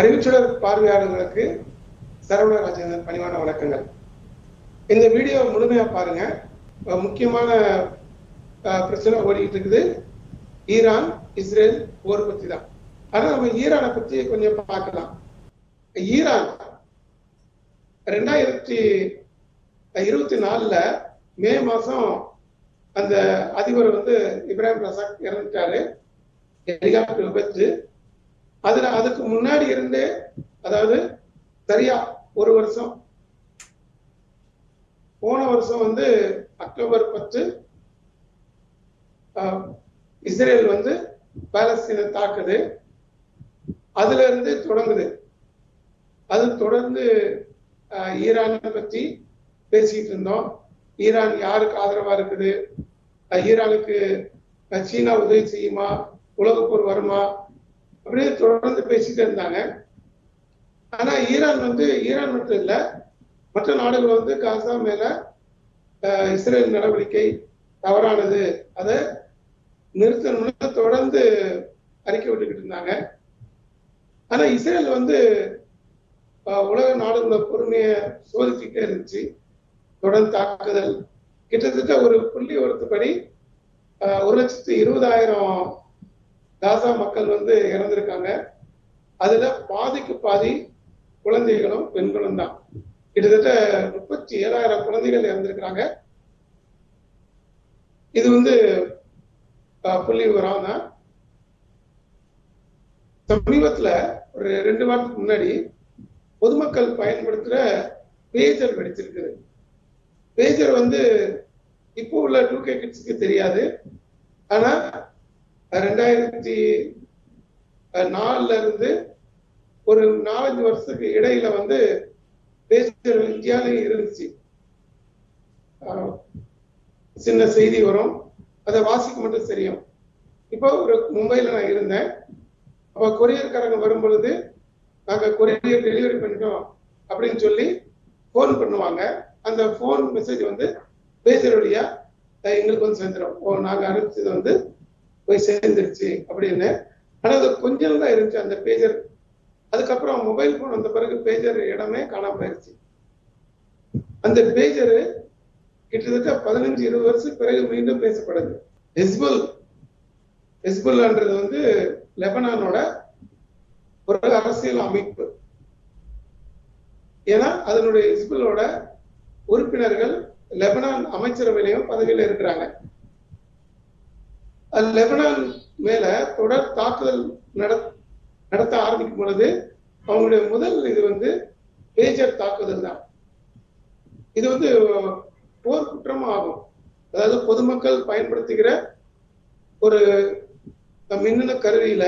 அறிவிச்சுடர் பார்வையாளர்களுக்கு சரவண ராஜேந்திரன் பணிவான வணக்கங்கள். இந்த வீடியோ முழுமையா பாருங்க. முக்கியமான பிரச்சனை ஓடிக்கிட்டு இருக்குது. ஈரான் இஸ்ரேல் போர் பத்தி தான். ஆனா நம்ம ஈரானை பத்தி கொஞ்சம் பார்க்கலாம். ஈரான் ரெண்டாயிரத்தி இருபத்தி நாலுல மே மாசம் அந்த அதிபர் வந்து இப்ராஹிம் ரசாக் இறந்துட்டாரு. ஹெலிகாப்டர் விபத்து அதுல அதுக்கு முன்னாடி இருந்தே அதாவது சரியா ஒரு வருஷம். போன வருஷம் வந்து அக்டோபர் பத்து ஆஹ், இஸ்ரேல் வந்து பாலஸ்தீனை தாக்குது. அதுல இருந்து தொடங்குது. அது தொடர்ந்து ஆஹ், ஈரானை பத்தி பேசிட்டு இருந்தோம். ஈரான் யாருக்கு ஆதரவா இருக்குது? ஈரானுக்கு சீனா உதவி செய்யுமா? உலகப்போர் வருமா? அப்படியே தொடர்ந்து பேசிட்டு இருந்தாங்க. ஆனா ஈரான் வந்து ஈரான் மட்டும் இல்ல மற்ற நாடுகள் வந்து காசா மேல இஸ்ரேல் நடவடிக்கை தவறானது. அதை நிறுத்தணும்னு தொடர்ந்து அறிக்கை விட்டுக்கிட்டு இருந்தாங்க. ஆனா இஸ்ரேல் வந்து ஆஹ், உலக நாடுகளோட பொறுமையை சோதிச்சுட்டே இருந்துச்சு. தொடர்ந்து தாக்குதல். கிட்டத்தட்ட ஒரு புள்ளி ஒருத்தபடி ஆஹ், ஒரு லட்சத்து இருபதாயிரம் காசா மக்கள் வந்து இறந்திருக்காங்க. அதுல பாதிக்கு பாதி குழந்தைகளும் பெண்களும் தான். கிட்டத்தட்ட முப்பத்தி ஏழாயிரம் குழந்தைகள் இறந்திருக்கிறாங்க. இது வந்து புள்ளி விவரம் சமீபத்துல ஒரு ரெண்டு வாரத்துக்கு முன்னாடி பொதுமக்கள் பயன்படுத்துற பேஜர் வெடிச்சிருக்குது. பேஜர் வந்து இப்போ உள்ள டூ கே கிட்ஸுக்கு தெரியாது. ஆனா ரெண்டாயிரத்தி நாலுல இருந்து ஒரு நாலஞ்சு வருஷத்துக்கு இடையில வந்து பேஜர் இந்தியாவிலையும் இருந்துச்சு. சின்ன செய்தி வரும். அதை வாசிக்க மட்டும் தெரியும். இப்போ ஒரு மும்பையில் நான் இருந்தேன். அப்ப கொரியர்காரங்க வரும் பொழுது நாங்க கொரியர் டெலிவரி பண்ணிட்டோம் அப்படின்னு சொல்லி ஃபோன் பண்ணுவாங்க. அந்த ஃபோன் மெசேஜ் வந்து பேசுற வழியா எங்களுக்கு வந்து சேர்ந்துடும் ஓ நாங்க அனுப்பிச்சது வந்து போய் சேர்ந்துருச்சு அப்படின்னு. ஆனா அது கொஞ்சம் தான் இருந்துச்சு அந்த பேஜர் அதுக்கப்புறம் மொபைல் ஃபோன் வந்த பிறகு பேஜர் இடமே காணாம போயிருச்சு. அந்த பேஜர் கிட்டத்தட்ட பதினஞ்சு இருபது வருஷம் பிறகு மீண்டும் பேசப்படுது. ஹெஸ்புல் ஹெஸ்புல்லான்றது வந்து லெபனானோட ஒரு அரசியல் அமைப்பு. ஏன்னா அதனுடைய ஹிஸ்புல்லோட உறுப்பினர்கள் லெபனான் அமைச்சரவையிலையும் பதவியில இருக்கிறாங்க. அது லெபனான் மேல தொடர் தாக்குதல் நட- நடத்த ஆரம்பிக்கும் பொழுது அவங்களுடைய முதல் இது வந்து பேஜர் தாக்குதல் தான். இது வந்து போர் குற்றம் ஆகும். அதாவது பொதுமக்கள் பயன்படுத்துகிற ஒரு மின்னணு கருவியில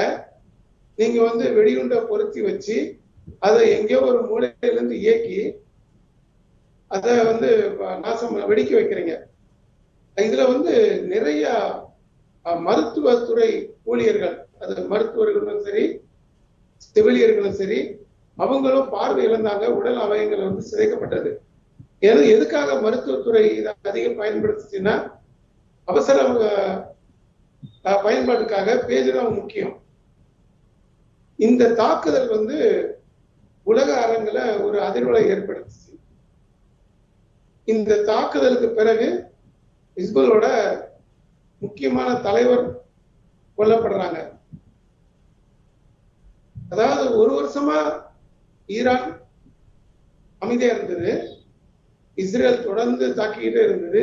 நீங்க வந்து வெடிகுண்டை பொருத்தி வச்சு அதை எங்கேயோ ஒரு மூலையிலிருந்து இயக்கி அதை வந்து நாசம் வெடிக்க வைக்கிறீங்க. இதுல வந்து நிறைய மருத்துவத்துறை ஊழியர்கள் அது மருத்துவர்களும் சரி செவிலியர்களும் சரி அவங்களும் பார்வை இழந்தாங்க உடல் அவயங்கள் வந்து சிதைக்கப்பட்டது. எது எதுக்காக மருத்துவத்துறை இதை அதிகம் பயன்படுத்துச்சுன்னா அவசர அஹ், பயன்பாட்டுக்காக பேஜ் முக்கியம். இந்த தாக்குதல் வந்து உலக அரங்குல ஒரு அதிர்வலை ஏற்படுத்துச்சு. இந்த தாக்குதலுக்கு பிறகு இஸ்புலோட முக்கியமான தலைவர் கொல்லப்படுறாங்க. அதாவது ஒரு வருஷமா ஈரான் அமைதியா இருந்தது. இஸ்ரேல் தொடர்ந்து தாக்கிக்கிட்டே இருந்தது.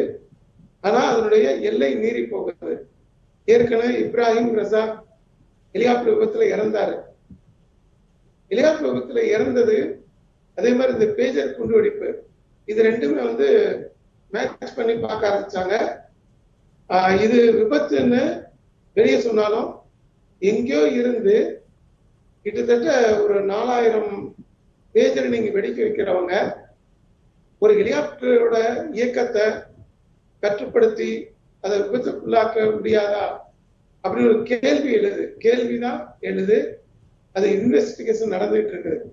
ஆனா அதனுடைய எல்லை மீறி போகிறது ஏற்கனவே இப்ராஹிம் ரசா எலியாப்பு விபத்துல இறந்தாரு. எலியாப்பு விபத்துல இறந்தது அதே மாதிரி இந்த பேஜர் குண்டுவெடிப்பு இது ரெண்டுமே வந்து மேட்ச் பண்ணி பார்க்க ஆரம்பிச்சாங்க. இது விபத்துன்னு வெளியே சொன்னாலும் எங்கேயோ இருந்து கிட்டத்தட்ட ஒரு நாலாயிரம் பேஜரை நீங்க வெடிக்க வைக்கிறவங்க ஒரு ஹெலிகாப்டரோட இயக்கத்தை கட்டுப்படுத்தி அதை விபத்துக்குள்ளாக்க முடியாதா? அப்படின்னு ஒரு கேள்வி எழுது. கேள்விதான் எழுது. அது இன்வெஸ்டிகேஷன் நடந்துட்டு இருக்குது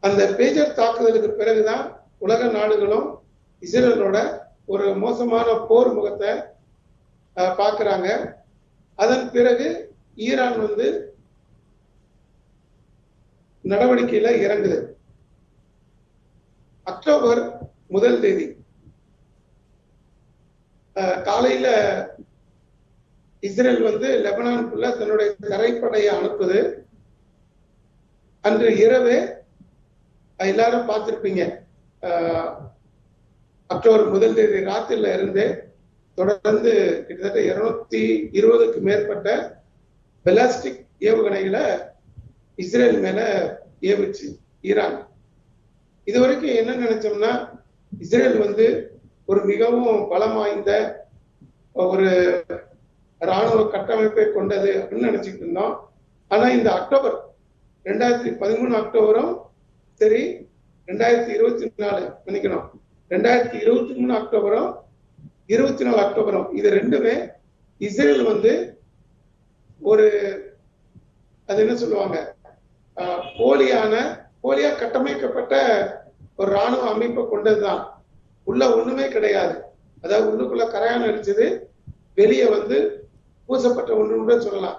அந்த பேஜர் தாக்குதலுக்கு பிறகுதான் உலக நாடுகளும் இஸ்ரேலோட ஒரு மோசமான போர் முகத்தை அஹ், பார்க்கறாங்க அதன் பிறகு ஈரான் வந்து நடவடிக்கையில இறங்குது. அக்டோபர் முதல் தேதி. அஹ், காலையில இஸ்ரேல் வந்து லெபனானுக்குள்ள தன்னுடைய தரைப்படையை அனுப்புது. அன்று இரவு எல்லாரும் பார்த்திருப்பீங்க. அக்டோபர் முதல் தேதி ராத்திரில இருந்து தொடர்ந்து கிட்டத்தட்ட இருநூத்தி இருபதுக்கு மேற்பட்ட பெலாஸ்டிக் ஏவுகணைகளை இஸ்ரேல் மேல ஏவுச்சு ஈரான். இது வரைக்கும் என்ன நினைச்சோம்னா இஸ்ரேல் வந்து ஒரு மிகவும் பலம் வாய்ந்த ஒரு ராணுவ கட்டமைப்பை கொண்டது அப்படின்னு நினைச்சிட்டு இருந்தோம். ஆனா இந்த அக்டோபர் ரெண்டாயிரத்தி பதிமூணு அக்டோபரும் சரி ரெண்டாயிரத்தி இருபத்தி நாலு நினைக்கணும். ரெண்டாயிரத்தி இருபத்தி மூணு அக்டோபரும் இருபத்தி நாலு அக்டோபரும் இது ரெண்டுமே இஸ்ரேல் வந்து ஒரு அது என்ன சொல்லுவாங்க? ஆஹ், போலியான போலியா கட்டமைக்கப்பட்ட ஒரு ராணுவ அமைப்பை கொண்டதுதான். உள்ள ஒண்ணுமே கிடையாது. அதாவது உள்ளுக்குள்ள கரையான் அடிச்சது வெளியே வந்து பூசப்பட்ட ஒன்று கூட சொல்லலாம்.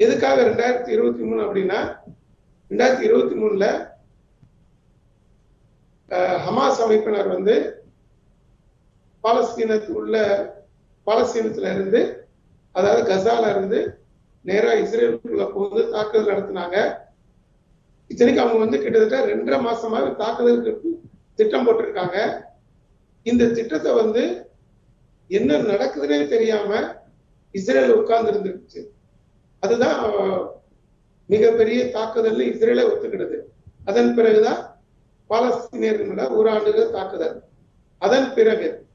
எதுக்காக ரெண்டாயிரத்தி இருபத்தி மூணு அப்படின்னா ரெண்டாயிரத்தி இருபத்தி மூணுல ஹமாஸ் அமைப்பினர் வந்து பாலஸ்தீனத்து உள்ள பாலஸ்தீனத்துல இருந்து அதாவது கசால இருந்து நேரா இஸ்ரேலுக்குள்ள போது தாக்குதல் நடத்தினாங்க. இத்தனைக்கு அவங்க வந்து கிட்டத்தட்ட ரெண்டரை மாசமாக தாக்குதலுக்கு திட்டம் போட்டிருக்காங்க. இந்த திட்டத்தை வந்து என்ன நடக்குதுன்னே தெரியாம இஸ்ரேல் உட்கார்ந்து இருந்துருச்சு. அதுதான் மிகப்பெரிய தாக்குதல் இஸ்ரேலை ஒத்துக்கிடுது. அதன் பிறகுதான் பாலஸ்தீனியர்களோட ஒரு ஆண்டுகள் தாக்குதல். அதன் பிறகு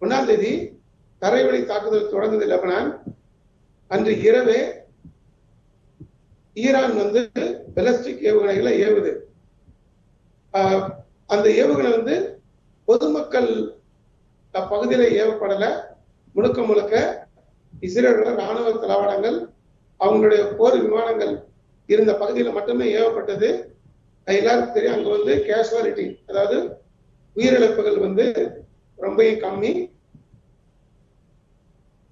ஒன்னாம் தேதி தரைவழி தாக்குதல் தொடங்குது லெபனான். அன்று இரவே ஈரான் வந்து பெலஸ்டிக் ஏவுகணைகளை ஏவுது. ஆஹ் அந்த ஏவுகணை வந்து பொதுமக்கள் பகுதியில ஏவப்படல. முழுக்க முழுக்க இஸ்ரேலோட ராணுவ தளவாடங்கள் அவங்களுடைய போர் விமானங்கள் இருந்த பகுதியில மட்டுமே ஏவப்பட்டது. எல்லாருக்கும் தெரியும். அங்க வந்து கேஷுவாலிட்டி அதாவது உயிரிழப்புகள் வந்து ரொம்ப கம்மி.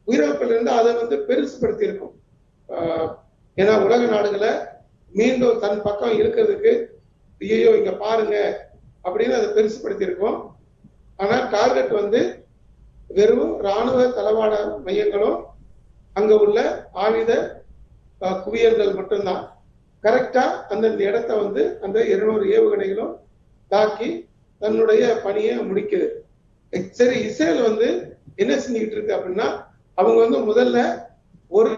உயிரிழப்புல இருந்து அதை வந்து பெருசுபடுத்தி இருக்கும் ஆஹ் ஏன்னா உலக நாடுகளை மீண்டும் தன் பக்கம் இருக்கிறதுக்கு ஐயோ இங்க பாருங்க அப்படின்னு அதை பெருசுபடுத்தி இருக்கும் ஆனா டார்கெட் வந்து வெறும் ராணுவ தளவாட மையங்களும் அங்க உள்ள ஆயுத குவியல்கள் மட்டும்தான். கரெக்டா அந்தந்த இடத்த வந்து அந்த இருநூறு ஏவுகணைகளும் தாக்கி தன்னுடைய பணியை முடிக்குது. சரி இஸ்ரேல் வந்து என்ன செஞ்சுக்கிட்டு இருக்கு அப்படின்னா அவங்க வந்து முதல்ல ஒரு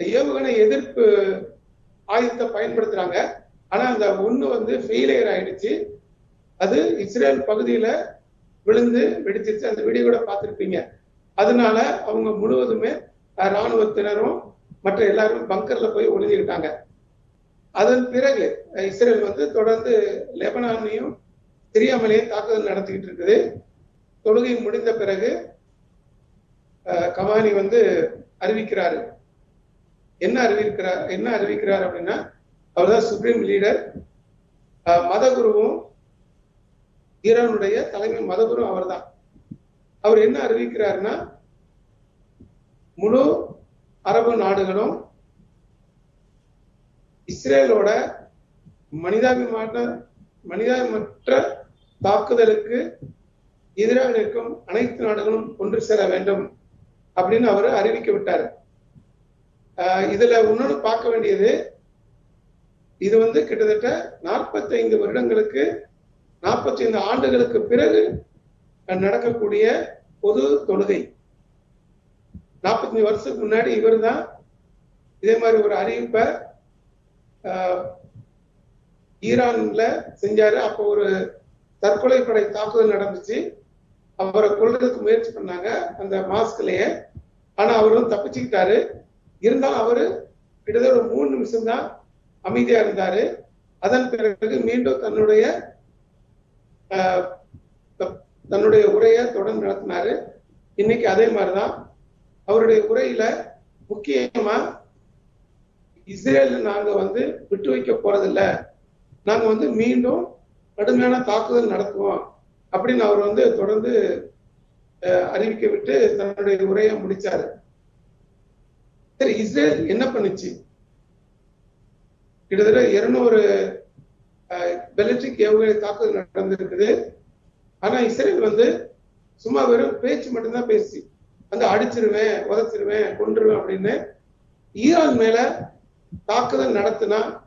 ஏவுகணை எதிர்ப்பு ஆயுதத்தை பயன்படுத்துறாங்க. ஆனா அந்த ஒண்ணு வந்து ஃபெயிலியர் ஆயிடுச்சு. அது இஸ்ரேல் பகுதியில விழுந்து வெடிச்சிருச்சு. அந்த வீடியோ கூட பார்த்திருப்பீங்க. அதனால அவங்க முழுவதுமே ராணுவத்தினரும் மற்ற எல்லாரும் பங்கர்ல போய் ஒளிஞ்சுக்கிட்டாங்க. அதன் பிறகு இஸ்ரேல் வந்து தொடர்ந்து லெபனானையும் சிரியாமலையும் தாக்குதல் நடத்திக்கிட்டு இருக்குது. தொழுகை முடிந்த பிறகு அஹ், கமானி வந்து அறிவிக்கிறாரு. என்ன அறிவிக்கிறார் என்ன அறிவிக்கிறார் அப்படின்னா அவர்தான் சுப்ரீம் லீடர் மதகுருவும் ஈரானுடைய தலைமை மதகுரு அவர்தான். அவர் என்ன அறிவிக்கிறாருன்னா முழு அரபு நாடுகளும் இஸ்ரேலோட மனிதாபிமான மனிதாபிமற்ற தாக்குதலுக்கு எதிராக நிற்கும் அனைத்து நாடுகளும் ஒன்று சேர வேண்டும் அப்படின்னு அவர் அறிவிக்க விட்டார். ஆஹ் இதுல இன்னொன்று பார்க்க வேண்டியது இது வந்து கிட்டத்தட்ட 45 வருடங்களுக்கு 45 ஆண்டுகளுக்கு பிறகு நடக்கக்கூடிய பொது தொழுகை. 45 வருஷத்துக்கு முன்னாடி இவர்தான் இதே மாதிரி ஒரு அறிவிப்பை ஆஹ், ஈரான்ல செஞ்சாரு. அப்போ ஒரு தற்கொலை படை தாக்குதல் நடந்துச்சு. அவரை கொள்றதுக்கு முயற்சி பண்ணாங்க அந்த மாஸ்க்லயே. ஆனா அவரும் தப்பிச்சுக்கிட்டாரு. இருந்தாலும் அவரு கிட்டத்தட்ட ஒரு மூணு நிமிஷம் தான் அமைதியா இருந்தாரு. அதன் பிறகு மீண்டும் தன்னுடைய தன்னுடைய உரையை தொடர்ந்து நடத்தினாரு. இன்னைக்கு அதே மாதிரிதான் அவருடைய உரையில முக்கியமா இஸ்ரேல் நாங்க வந்து விட்டு வைக்க போறதில்ல. நாங்க வந்து மீண்டும் கடுமையான தாக்குதல் நடத்துவோம் அப்படின்னு அவர் வந்து தொடர்ந்து அறிவிக்க விட்டு தன்னுடைய உரையை முடிச்சாரு. சரி இஸ்ரேல் என்ன பண்ணுச்சு? கிட்டத்தட்ட இருநூறு பெலஸ்டிக் ஏவுகணை தாக்குதல் நடந்திருக்குது. ஆனா இஸ்ரேல் வந்து சும்மா வெறும் பேச்சு மட்டும்தான் பேசி வந்து அடிச்சிருவேன் உதச்சிருவேன் கொன்றுவேன் அப்படின்னு ஈரான் மேல தாக்குதல் நடத்தினா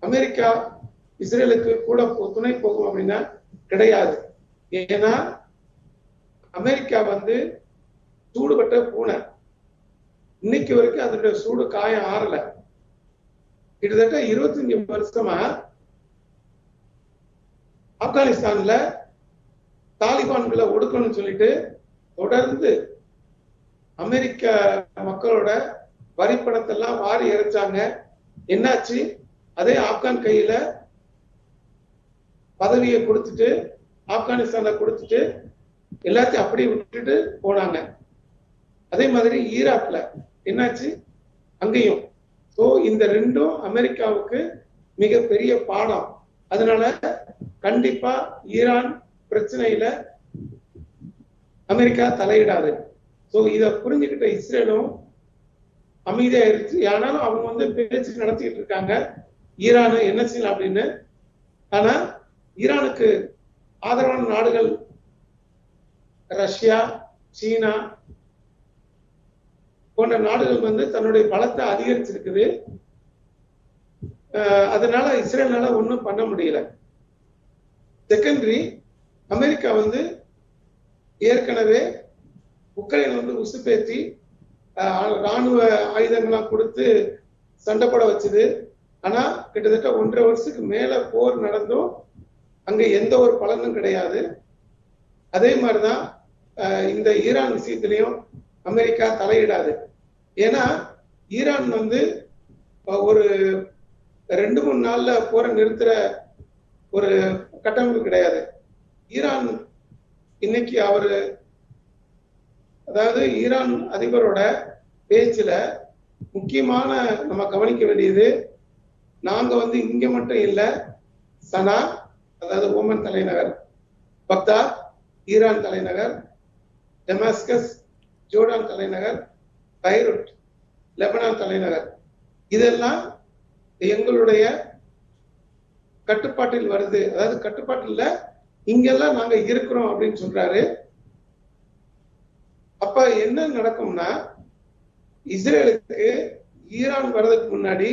அமெரிக்கா இஸ்ரேலுக்கு கூட போ- துணை போகும் அப்படின்னா கிடையாது. ஏன்னா அமெரிக்கா வந்து சூடுபட்ட பூனை. இன்னைக்கு வரைக்கும் அதனுடைய சூடு காயம் ஆறல. கிட்டத்தட்ட 25 வருஷமா ஆப்கானிஸ்தான்ல தாலிபான்களை ஒடுக்கணும்னு சொல்லிட்டு தொடர்ந்து அமெரிக்க மக்களோட வரிப்பணத்தெல்லாம் வாரி இறைச்சாங்க என்னாச்சு? அதே ஆப்கான் கையில பதவியை கொடுத்துட்டு ஆப்கானிஸ்தான கொடுத்துட்டு எல்லாத்தையும் அப்படியே விட்டுட்டு போனாங்க. அதே மாதிரி ஈராக்ல என்னாச்சு? அங்கேயும். சோ இந்த ரெண்டும் அமெரிக்காவுக்கு மிகப்பெரிய பாடம். அதனால கண்டிப்பா ஈரான் பிரச்சனையில அமெரிக்கா தலையிடாது. ஸோ இதை புரிஞ்சுக்கிட்ட இஸ்ரேலும் அமைதியா இருந்துச்சு ஆனாலும் அவங்க வந்து பேச்சு நடத்திக்கிட்டு இருக்காங்க. ஈரான் என்ன செய்யலாம் அப்படின்னு? ஆனா ஈரானுக்கு ஆதரவான நாடுகள் ரஷ்யா சீனா போன்ற நாடுகள் வந்து தன்னுடைய பலத்தை அதிகரிச்சிருக்குது. அதனால இஸ்ரேல்னால ஒண்ணும் பண்ண முடியல. செகண்டரி அமெரிக்கா வந்து ஏற்கனவே உக்ரைன் வந்து உசுப்பேத்தி ராணுவ ஆயுதங்கள்லாம் கொடுத்து சண்டை போட வச்சது. ஆனா கிட்டத்தட்ட ஒன்றரை வருஷத்துக்கு மேல போர் நடந்தும் அங்க எந்த ஒரு பலனும் கிடையாது. அதே மாதிரிதான் இந்த ஈரான் விஷயத்திலையும் அமெரிக்கா தலையிடாது. ஏன்னா ஈரான் வந்து ஒரு ரெண்டு மூணு நாள்ல போரை நிறுத்துற ஒரு கட்டமைப்பு கிடையாது. ஈரான் இன்னைக்கு அவர் அதாவது ஈரான் அதிபரோட பேச்சில் முக்கியமான நம்ம கவனிக்க வேண்டியது நாங்கள் வந்து இங்கே மட்டும் இல்லை சனா அதாவது ஓமன் தலைநகர் பக்தா ஈரான் தலைநகர் டெமாஸ்கஸ் ஜோர்டான் தலைநகர் பைரூட் லெபனான் தலைநகர். இதெல்லாம் எங்களுடைய கட்டுப்பாட்டில் வருது. அதாவது கட்டுப்பாட்டில் இங்கெல்லாம் நாங்கள் இருக்கிறோம் அப்படின்னு சொல்றாரு. அப்ப என்ன நடக்கும்னா இஸ்ரேலுக்கு ஈரான் வர்றதுக்கு முன்னாடி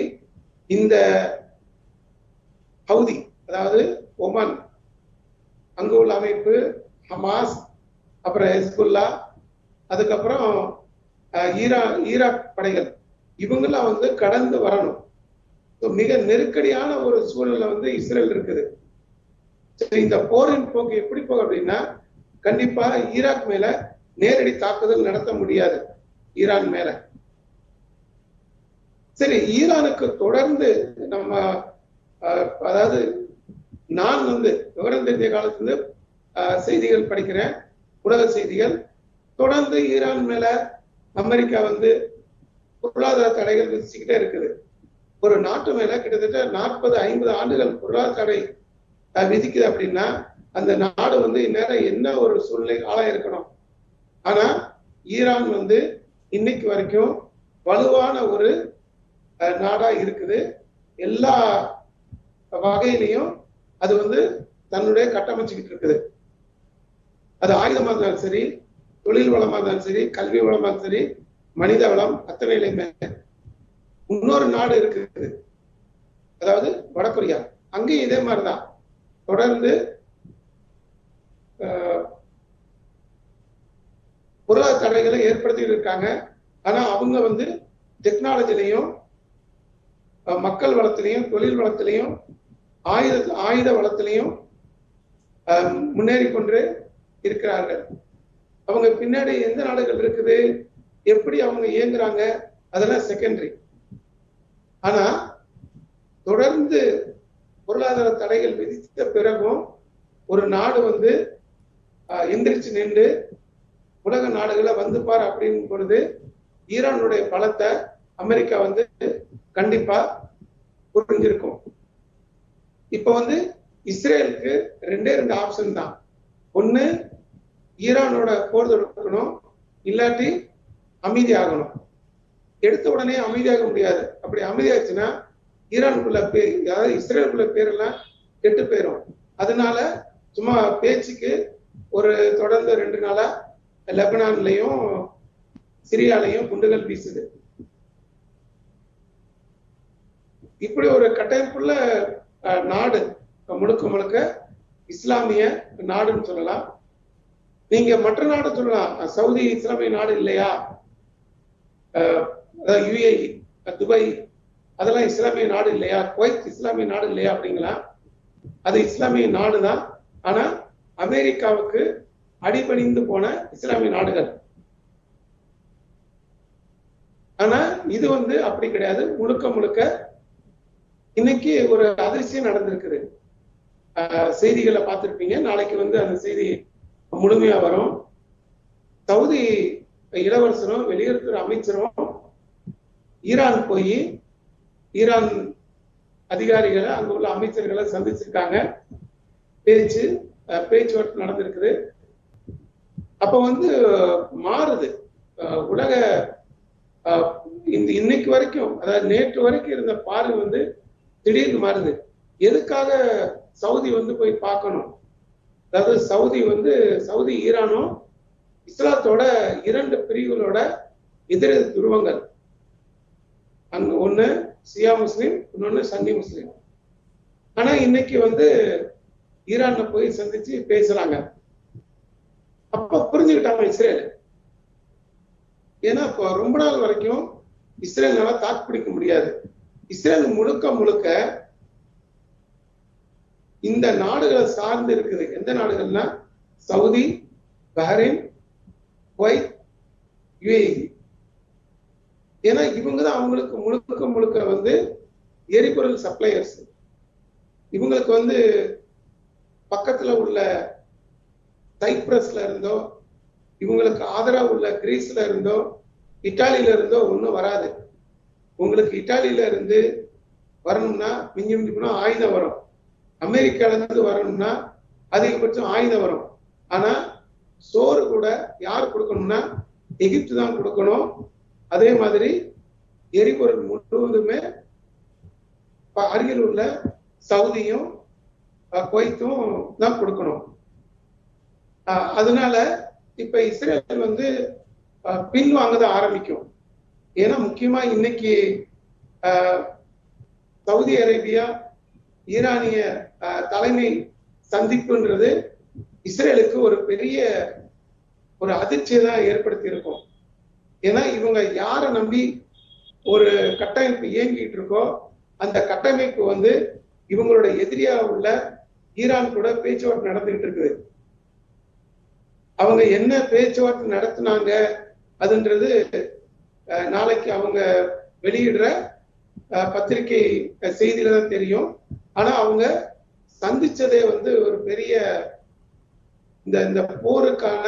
இந்த ஹவுதி அதாவது ஒமான் அங்க உள்ள அமைப்பு ஹமாஸ் அப்புறம் ஹெஸ்புல்லா அதுக்கப்புறம் அஹ், ஈரா ஈராக் படைகள் இவங்கெல்லாம் வந்து கடந்து வரணும். மிக நெருக்கடியான ஒரு சூழ்நிலை வந்து இஸ்ரேல் இருக்குது. சரி இந்த போரின் போக்கு எப்படி போகும் அப்படின்னா கண்டிப்பா ஈராக் மேல நேரடி தாக்குதல் நடத்த முடியாது ஈரான் மேல. சரி ஈரானுக்கு தொடர்ந்து நம்ம அஹ், அதாவது நான் வந்து விவரம் தெரிஞ்ச காலத்துல செய்திகள் படிக்கிறேன். உலக செய்திகள். தொடர்ந்து ஈரான் மேல அமெரிக்கா வந்து பொருளாதார தடைகள் விதிச்சுக்கிட்டே இருக்குது. ஒரு நாட்டு மேல கிட்டத்தட்ட நாற்பது ஐம்பது ஆண்டுகள் பொருளாதார தடை விதிக்குது அப்படின்னா அந்த நாடு வந்து இந்நேரம் என்ன ஒரு சூழ்நிலை ஆளாயிருக்கணும்? ஆனா ஈரான் வந்து இன்னைக்கு வரைக்கும் வலுவான ஒரு நாடா இருக்குது. எல்லா வகையிலையும் அது வந்து தன்னுடைய கட்டமைச்சுக்கிட்டு இருக்குது. அது ஆயுதமா இருந்தாலும் சரி தொழில் வளமா இருந்தாலும் சரி கல்வி வளமா இருந்தாலும் சரி மனித வளம் அத்தனையிலுமே இன்னொரு நாடு இருக்குது. அதாவது வடகொரியா. அங்கேயும் இதே மாதிரிதான். தொடர்ந்து ஆஹ் பொருளாதார தடைகளை ஏற்படுத்திட்டு இருக்காங்க. ஆனா அவங்க வந்து டெக்னாலஜிலையும் மக்கள் வளத்திலையும் தொழில் வளத்திலையும் ஆயுத ஆயுத வளத்திலையும் அஹ், முன்னேறி கொண்டு இருக்கிறார்கள். அவங்க பின்னாடி எந்த நாடுகள் இருக்குது? எப்படி அவங்க இயங்குறாங்க? அதெல்லாம் செகண்டரி ஆனா தொடர்ந்து பொருளாதார தடைகள் விதித்த பிறகும் ஒரு நாடு வந்து எந்திரிச்சு நின்று உலக நாடுகளை வந்துப்பார் பார் அப்படின்னு பொழுது ஈரானுடைய பலத்தை அமெரிக்கா வந்து கண்டிப்பா புரிஞ்சிருக்கும். இப்ப வந்து இஸ்ரேலுக்கு ரெண்டே ரெண்டு ஆப்ஷன் தான். ஒண்ணு ஈரானோட போர் தொடுக்கணும் இல்லாட்டி அமைதியாகணும். எடுத்த உடனே அமைதியாக முடியாது. அப்படி அமைதியாச்சுன்னா ஈரானுக்குள்ள பேர் அதாவது இஸ்ரேலுக்குள்ள பேரெல்லாம் கெட்டு போயிரும். அதனால சும்மா பேச்சுக்கு ஒரு தொடர்ந்து ரெண்டு நாளா லெபனான்லையும் சிரியாலையும் குண்டுகள் வீசுது. இப்படி ஒரு கட்டமைப்புள்ள நாடு முழுக்க முழுக்க இஸ்லாமிய நாடுன்னு சொல்லலாம். நீங்க மற்ற நாடு சொல்லலாம். சவுதி இஸ்லாமிய நாடு இல்லையா? யுஏஇ துபாய் அதெல்லாம் இஸ்லாமிய நாடு இல்லையா? குவைத் இஸ்லாமிய நாடு இல்லையா அப்படிங்களா? அது இஸ்லாமிய நாடு தான் ஆனா அமெரிக்காவுக்கு அடிபணிந்து போன இஸ்லாமிய நாடுகள். ஆனா இது வந்து அப்படி கிடையாது. முழுக்க முழுக்க இன்னைக்கு ஒரு அதிர்ச்சியம் நடந்திருக்குது. செய்திகளை பார்த்துருப்பீங்க. நாளைக்கு வந்து அந்த செய்தி முழுமையா வரும். சவுதி இளவரசரும் வெளியுறவுத்துறை அமைச்சரும் ஈரான் போய் ஈரான் அதிகாரிகளை அங்க உள்ள அமைச்சர்களை சந்திச்சிருக்காங்க. பேச்சு பேச்சுவார்த்தை நடந்திருக்குது. அப்ப வந்து மாறுது. உலக அஹ், இந்த இன்னைக்கு வரைக்கும் அதாவது நேற்று வரைக்கும் இருந்த பார்வை வந்து திடீர்னு மாறுது. எதுக்காக சவுதி வந்து போய் பார்க்கணும்? அதாவது சவுதி வந்து சவுதி ஈரானும் இஸ்லாத்தோட இரண்டு பிரிவுகளோட எதிர துருவங்கள். அங்க ஒண்ணு சியா முஸ்லீம் இன்னொன்னு சன்னி முஸ்லீம். ஆனா இன்னைக்கு வந்து ஈரான்ல போய் சந்திச்சு பேசுறாங்க. அப்ப புரிஞ்சுக்கிட்டாங்க இஸ்ரேல். ஏன்னா இப்போ ரொம்ப நாள் வரைக்கும் இஸ்ரேல்னால தாக்கு பிடிக்க முடியாது. இஸ்ரேல் முழுக்க முழுக்க இந்த நாடுகளை சார்ந்து இருக்குது. எந்த நாடுகள்னா? Saudi Bahrain Kuwait UAE. ஏன்னா இவங்க தான் அவங்களுக்கு முழுக்க முழுக்க வந்து எரிபொருள் சப்ளையர்ஸ் இவங்களுக்கு வந்து பக்கத்துல உள்ள சைப்ரஸ்ல இருந்தோ இவங்களுக்கு ஆதரவு உள்ள கிரீஸ்ல இருந்தோ இட்டாலியில இருந்தோ ஒன்றும் வராது. உங்களுக்கு இட்டாலியில இருந்து வரணும்னா மிஞ்சி மிஞ்சி போனா ஆயுதம் வரும். அமெரிக்கால இருந்து வரணும்னா அதிகபட்சம் ஆயுதம் வரும். ஆனா சோறு கூட யார் கொடுக்கணும்னா எகிப்து தான் கொடுக்கணும். அதே மாதிரி எரிபொருள் முழுவதுமே அருகில் உள்ள சவுதியும் குவைத்தும் தான் கொடுக்கணும். அதனால இப்ப இஸ்ரேல் வந்து அஹ், பின்வாங்கதான் ஆரம்பிக்கும். ஏன்னா முக்கியமா இன்னைக்கு சவுதி அரேபியா ஈரானிய அஹ், தலைமை சந்திப்புன்றது இஸ்ரேலுக்கு ஒரு பெரிய ஒரு அதிர்ச்சியை தான் ஏற்படுத்தி இருக்கும் ஏன்னா இவங்க யாரை நம்பி ஒரு கட்டமைப்பு இயங்கிட்டு இருக்கோ அந்த கட்டமைப்பு வந்து இவங்களோட எதிரியா உள்ள ஈரான் கூட பேச்சுவார்த்தை நடந்துகிட்டு இருக்குது அவங்க என்ன பேச்சுவார்த்தை நடத்தினாங்க அதுன்றது அஹ், நாளைக்கு அவங்க வெளியிடுற அஹ், பத்திரிகை செய்தியில தான் தெரியும். ஆனா அவங்க சந்திச்சதே வந்து ஒரு பெரிய இந்த இந்த போருக்கான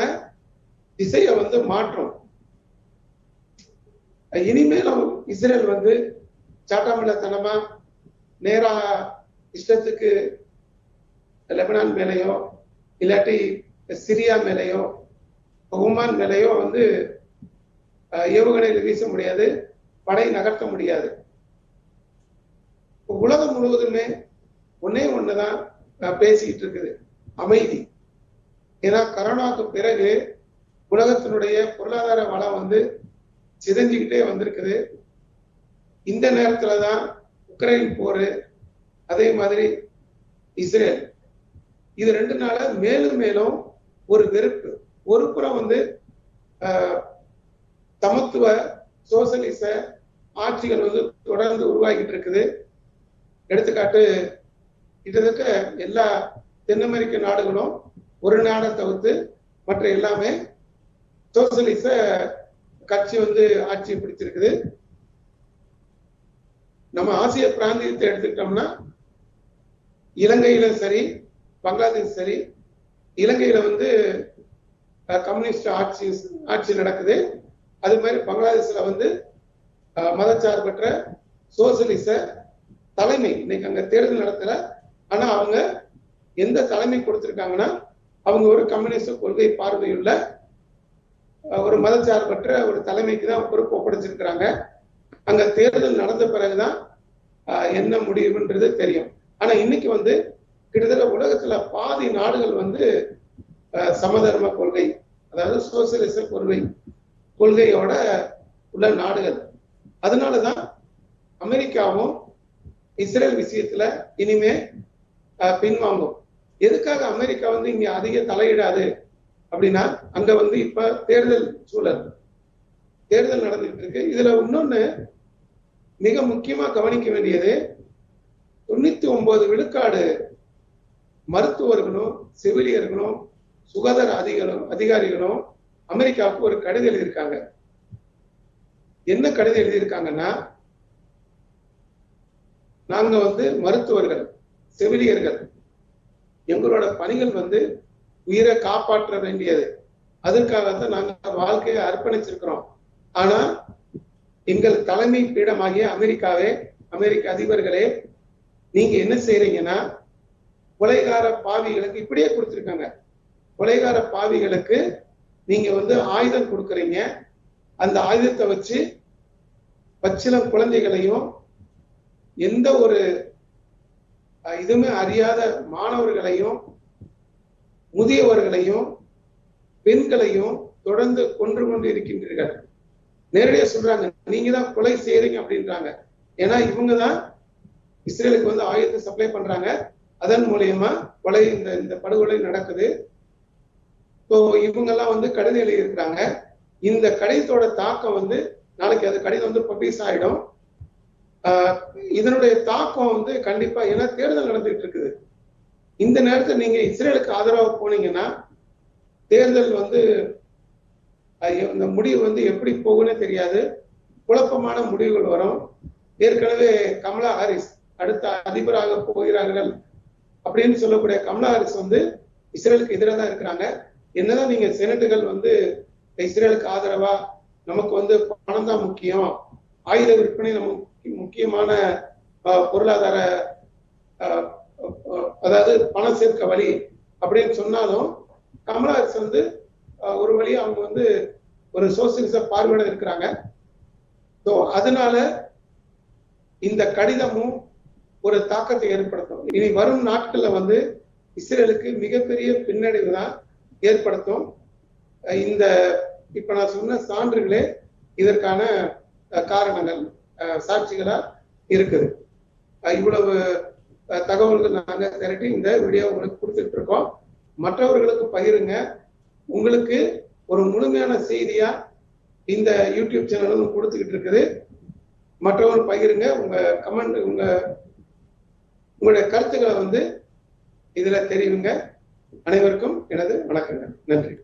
திசையை வந்து மாற்றும். இனிமேலும் இஸ்ரேல் வந்து சாட்டாமலத்தனமா நேரா இஷ்டத்துக்கு லெபனான் மேலேயோ இல்லாட்டி சிரியா மேலேயோ ஒமான் மேலேயோ வந்து ஏவுகணையில் வீச முடியாது படை நகர்த்த முடியாது. உலகம் முழுவதுமே ஒன்னே ஒண்ணுதான் பேசிக்கிட்டு இருக்குது. அமைதி. ஏன்னா கரோனாவுக்கு பிறகு உலகத்தினுடைய பொருளாதார வளம் வந்து சிதைஞ்சுக்கிட்டே வந்திருக்குது. இந்த நேரத்துல தான் உக்ரைன் போர் அதே மாதிரி இஸ்ரேல். இது ரெண்டு நாள மேலும் மேலும் ஒரு வெறுப்பு. ஒரு புறம் வந்து ஆஹ், சமத்துவ சோசலிச ஆட்சிகள் வந்து தொடர்ந்து உருவாகிட்டு இருக்குது. எடுத்துக்காட்டு கிட்டத்தட்ட எல்லா தென் அமெரிக்க நாடுகளும் ஒரு நாடை தவிர்த்து மற்ற எல்லாமே சோசலிச கட்சி வந்து ஆட்சி பிடிச்சிருக்குது நம்ம ஆசிய பிராந்தியத்தை எடுத்துக்கிட்டோம்னா இலங்கையில சரி பங்களாதேஷ் சரி இலங்கையில வந்து கம்யூனிஸ்ட் ஆட்சி ஆட்சி நடக்குது. அது மாதிரி பங்களாதேஷ்ல வந்து மதச்சார்பற்ற சோசியலிச தலைமை இன்னைக்கு அங்க தேர்தல் நடத்தல. ஆனா அவங்க எந்த தலைமை கொடுத்திருக்காங்கன்னா அவங்க ஒரு கம்யூனிஸ்ட் கொள்கை பார்வையுள்ள ஒரு மதச்சார்பற்ற ஒரு தலைமைக்கு தான் பொறுப்பு ஒப்படைச்சிருக்கிறாங்க. அங்க தேர்தல் நடந்த பிறகுதான் என்ன முடிவுன்றது தெரியும். ஆனா இன்னைக்கு வந்து கிட்டத்தட்ட உலகத்துல பாதி நாடுகள் வந்து சமதர்ம கொள்கை அதாவது சோசியலிச கொள்கை கொள்கையோட உள்ள நாடுகள். அதனாலதான் அமெரிக்காவும் இஸ்ரேல் விஷயத்துல இனிமே பின்வாங்கும். எதுக்காக அமெரிக்கா வந்து இங்க அதிக தலையிடாது? அப்படின்னா அங்க வந்து இப்ப தேர்தல் சூழல் தேர்தல் நடந்துட்டு இருக்கு. இதுல இன்னொன்னு மிக முக்கியமா கவனிக்க வேண்டியது தொண்ணூத்தி ஒன்பது விழுக்காடு மருத்துவர்களும் செவிலியர்களும் சுகாதார அதிகாரம் அதிகாரிகளும் அமெரிக்காவுக்கு ஒரு கடிதம் எழுதியிருக்காங்க. என்ன கடிதம் எழுதியிருக்காங்கன்னா நாங்க வந்து மருத்துவர்கள் செவிலியர்கள் எங்களோட பணிகள் வந்து உயிரை காப்பாற்ற வேண்டியது. அதற்காகத்தான் நாங்க வாழ்க்கையை அர்ப்பணிச்சிருக்கிறோம். ஆனா எங்கள் தலைமை பீடமாகிய அமெரிக்காவே அமெரிக்க அதிபர்களே நீங்க என்ன செய்றீங்கன்னா கொலைகார பாவிகளுக்கு இப்படியே கொடுத்துருக்காங்க. கொலைகார பாவிகளுக்கு நீங்க வந்து ஆயுதம் கொடுக்குறீங்க. அந்த ஆயுதத்தை வச்சு பச்சிலம் குழந்தைகளையும் எந்த ஒரு இதுவுமே அறியாத மாணவர்களையும் முதியவர்களையும் பெண்களையும் தொடர்ந்து கொன்று கொண்டு இருக்கின்றீர்கள். நேரடியா சொல்றாங்க நீங்க தான் கொலை செய்யறீங்க அப்படின்றாங்க. ஏன்னா இவங்க தான் இஸ்ரேலுக்கு வந்து ஆயுதத்தை சப்ளை பண்றாங்க. அதன் மூலியமா கொலை இந்த இந்த படுகொலை நடக்குது. இப்போ இவங்கெல்லாம் வந்து கடிதம் எழுதியிருக்கிறாங்க. இந்த கடிதத்தோட தாக்கம் வந்து நாளைக்கு அது கடிதம் வந்து பப்ளிஷ் ஆயிடும். ஆஹ் இதனுடைய தாக்கம் வந்து கண்டிப்பா ஏன்னா தேர்தல் நடந்துகிட்டு இருக்குது. இந்த நேரத்தில் நீங்க இஸ்ரேலுக்கு ஆதரவாக போனீங்கன்னா தேர்தல் வந்து இந்த முடிவு வந்து எப்படி போகும்னே தெரியாது. குழப்பமான முடிவுகள் வரும். ஏற்கனவே கமலா ஹாரிஸ் அடுத்த அதிபராக போகிறார்கள். அப்படின்னு சொல்லக்கூடிய கமலா ஹாரிஸ் வந்து இஸ்ரேலுக்கு எதிராக தான் இருக்கிறாங்க. என்னதான் நீங்க செனட்டுகள் வந்து இஸ்ரேலுக்கு ஆதரவா நமக்கு வந்து பணம் தான் முக்கியம். ஆயுத விற்பனை நமக்கு முக்கியமான அஹ், பொருளாதார அதாவது பணம் சேர்க்க வழி அப்படின்னு சொன்னாலும் கமலா ஹாரிஸ் வந்து ஒரு வழி அவங்க வந்து ஒரு சோசியலிச பார்வையோட இருக்கிறாங்க. ஸோ அதனால இந்த கடிதமும் ஒரு தாக்கத்தை ஏற்படுத்தும். இனி வரும் நாட்கள்ல வந்து இஸ்ரேலுக்கு மிகப்பெரிய பின்னடைவு தான் ஏற்படுத்தும். இந்த இப்ப நான் சொன்ன சான்றுகளே இதற்கான காரணங்கள் சாட்சிகளா இருக்குது. இவ்வளவு தகவல்கள் நாங்க திரட்டி இந்த வீடியோ உங்களுக்கு கொடுத்துட்டு இருக்கோம் மற்றவர்களுக்கு பகிருங்க. உங்களுக்கு ஒரு முழுமையான செய்தியா இந்த யூடியூப் சேனலும் கொடுத்துக்கிட்டு இருக்குது. மற்றவர்கள் பகிருங்க. உங்க கமெண்ட் உங்க உங்களுடைய கருத்துக்களை வந்து இதுல தெரியுங்க அனைவருக்கும் எனது வணக்கங்கள். நன்றி.